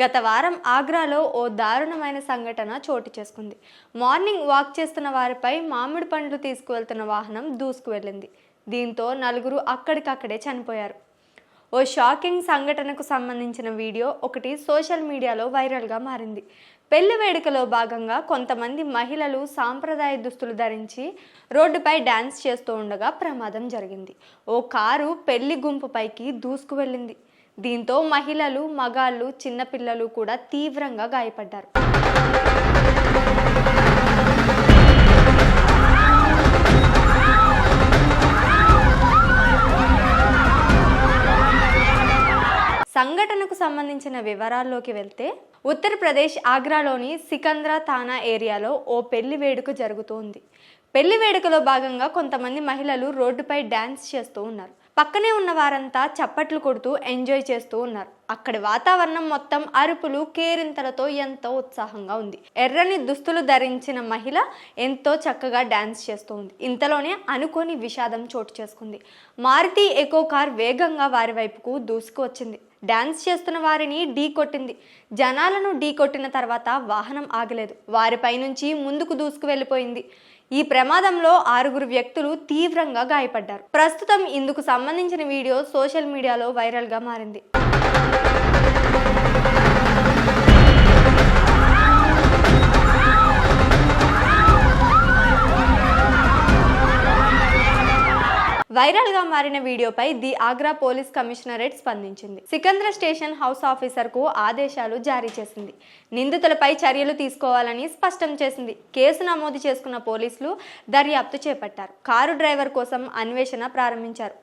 గత వారం ఆగ్రాలో ఓ దారుణమైన సంఘటన చోటు చేసుకుంది. మార్నింగ్ వాక్ చేస్తున్న వారిపై మామిడి పండ్లు తీసుకువెళ్తున్న వాహనం దూసుకువెళ్ళింది దీంతో నలుగురు అక్కడికక్కడే చనిపోయారు. ఓ షాకింగ్ సంఘటనకు సంబంధించిన వీడియో ఒకటి సోషల్ మీడియాలో వైరల్గా మారింది. పెళ్ళి వేడుకలో భాగంగా కొంతమంది మహిళలు సాంప్రదాయ దుస్తులు ధరించి రోడ్డుపై డ్యాన్స్ చేస్తూ ఉండగా ప్రమాదం జరిగింది. ఓ కారు పెళ్ళి గుంపుపైకి దూసుకు వెళ్ళింది. దీంతో మహిళలు మగాళ్ళు చిన్నపిల్లలు కూడా తీవ్రంగా గాయపడ్డారు. సంఘటనకు సంబంధించిన వివరాల్లోకి వెళ్తే ఉత్తరప్రదేశ్ ఆగ్రాలోని సికంద్రా థానా ఏరియాలో ఓ పెళ్ళి వేడుక జరుగుతోంది. పెళ్ళి వేడుకలో భాగంగా కొంతమంది మహిళలు రోడ్డుపై డ్యాన్స్ చేస్తూ ఉన్నారు. పక్కనే ఉన్న వారంతా చప్పట్లు కొడుతూ ఎంజాయ్ చేస్తూ ఉన్నారు. అక్కడి వాతావరణం మొత్తం అరుపులు కేరింతలతో ఎంతో ఉత్సాహంగా ఉంది. ఎర్రని దుస్తులు ధరించిన మహిళ ఎంతో చక్కగా డ్యాన్స్ చేస్తూ ఉంది. ఇంతలోనే అనుకోని విషాదం చోటు చేసుకుంది. మారుతి ఎకో కార్ వేగంగా వారి వైపుకు దూసుకు వచ్చింది డ్యాన్స్ చేస్తున్న వారిని ఢీ కొట్టింది. జనాలను ఢీ కొట్టిన తర్వాత వాహనం ఆగలేదు. వారిపై నుంచి ముందుకు దూసుకు వెళ్ళిపోయింది ఈ ప్రమాదంలో ఆరుగురు వ్యక్తులు తీవ్రంగా గాయపడ్డారు. ప్రస్తుతం ఇందుకు సంబంధించిన వీడియో సోషల్ మీడియాలో వైరల్గా మారింది. వైరల్గా మారిన వీడియోపై ది ఆగ్రా పోలీస్ కమిషనరేట్ స్పందించింది. సికంద్ర స్టేషన్ హౌస్ ఆఫీసర్కు ఆదేశాలు జారీ చేసింది. నిందితులపై చర్యలు తీసుకోవాలని స్పష్టం చేసింది. కేసు నమోదు చేసుకున్న పోలీసులు దర్యాప్తు చేపట్టారు. కారు డ్రైవర్ కోసం అన్వేషణ ప్రారంభించారు.